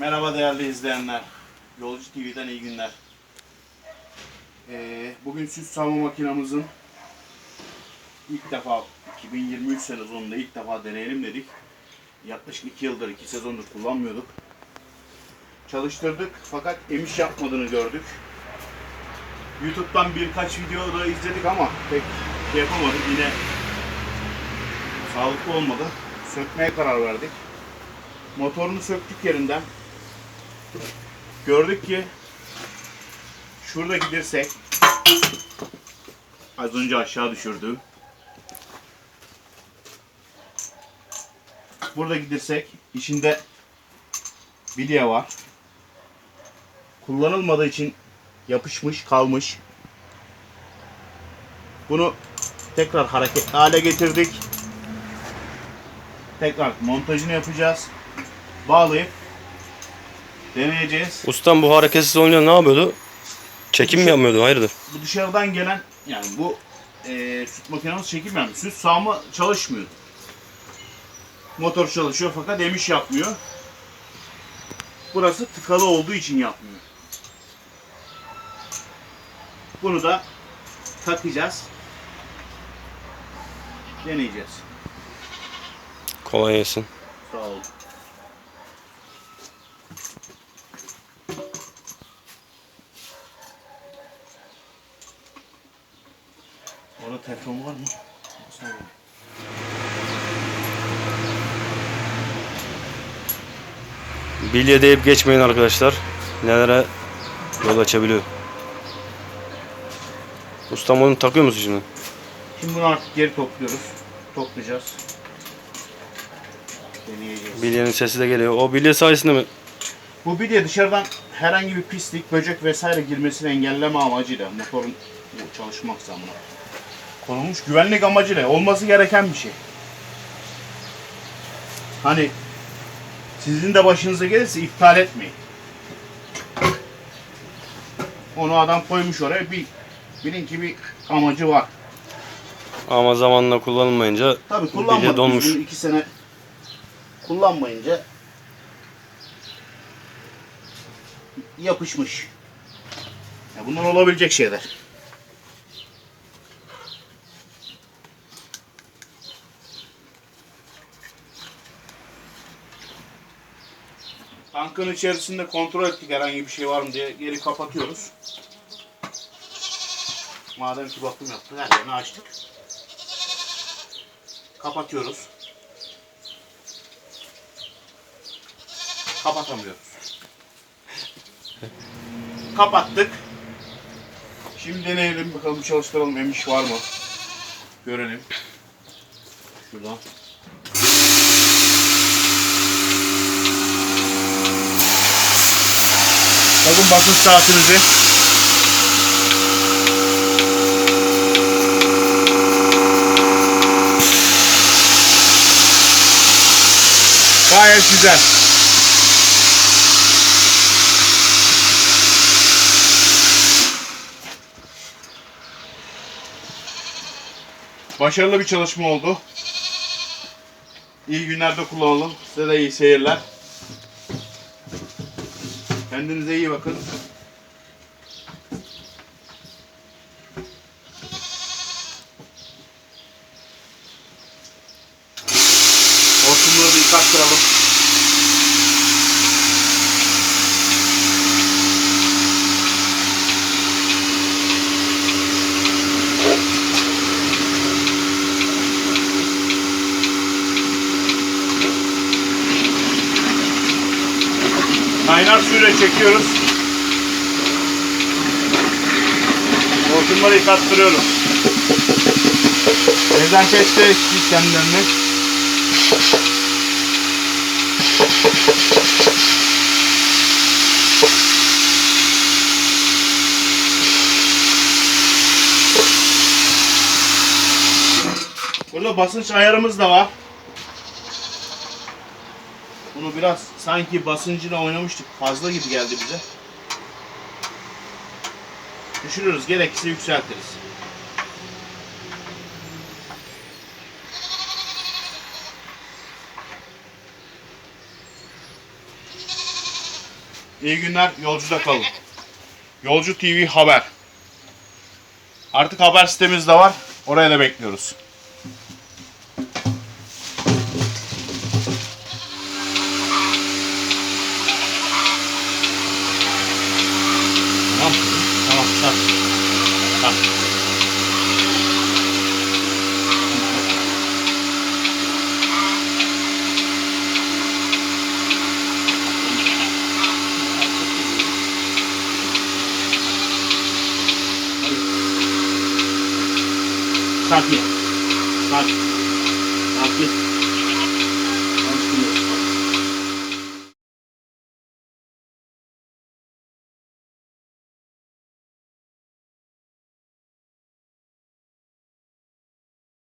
Merhaba değerli izleyenler. Yolcu TV'den iyi günler. Ee, bugün süt sağma makinamızın ilk defa 2023 sene sonunda ilk defa deneyelim dedik. Yaklaşık 2 yıldır, 2 sezondur kullanmıyorduk. Çalıştırdık fakat emiş yapmadığını gördük. YouTube'dan birkaç video da izledik ama pek şey yapamadık. Yine sağlıklı olmadı. Sökmeye karar verdik. Motorunu söktük yerinden. Gördük ki şuradaki dirsek az önce aşağı düşürdü. Buradaki dirsek içinde bilye var. Kullanılmadığı için yapışmış, kalmış. Bunu tekrar hareketli hale getirdik. Tekrar montajını yapacağız. Bağlayıp deneyeceğiz. Ustam bu hareketsiz olunca ne yapıyordu? Çekim mi yapmıyordu? Hayırdır? Bu dışarıdan gelen yani bu e, süt makinemiz çekim yani süt sağma çalışmıyor. Motor çalışıyor fakat emiş yapmıyor. Burası tıkalı olduğu için yapmıyor. Bunu da takacağız. Deneyeceğiz. Kolay gelsin. Sağ olun. Orada telefon var mı? Olun. Bilye deyip geçmeyin arkadaşlar. Nelere yol açabiliyor. Ustam onu takıyor musun şimdi? Şimdi bunu artık geri topluyoruz. Toplayacağız. Deneyeceğiz. Bilyenin sesi de geliyor. O bilye sayesinde mi? Bu bilye dışarıdan herhangi bir pislik, böcek vesaire girmesini engelleme amacıyla motorun çalışmak zamanı konulmuş güvenlik amacıyla olması gereken bir şey. Hani sizin de başınıza gelirse iptal etmeyin. Onu adam koymuş oraya bir bilin ki bir amacı var. Ama zamanla kullanılmayınca Tabii kullanmadık. donmuş. Bunu iki sene kullanmayınca yapışmış. Ya bunlar olabilecek şeyler. Tankın içerisinde kontrol ettik herhangi bir şey var mı diye geri kapatıyoruz. Madem ki bakım yaptık her yerini açtık kapatıyoruz. Kapatamıyoruz. Kapattık. Şimdi deneyelim bakalım çalıştıralım emiş var mı? Görelim. Şuradan. Bakın basınç saatimizi. Gayet güzel. Başarılı bir çalışma oldu. İyi günlerde kullanalım. Size de iyi seyirler. Kendinize iyi bakın. Hortumları da yıkattıralım. Kaynar suyla çekiyoruz. Hortumları yıkattırıyorum. Dezenfekte ettik kendilerini. Burada basınç ayarımız da var. Bunu biraz sanki basıncıyla oynamıştık. Fazla gibi geldi bize. Düşürürüz. Gerekirse yükseltiriz. İyi günler. Yolcuda kalın. Yolcu TV haber. Artık haber sitemiz de var. Oraya da bekliyoruz. Sabe? Sabe?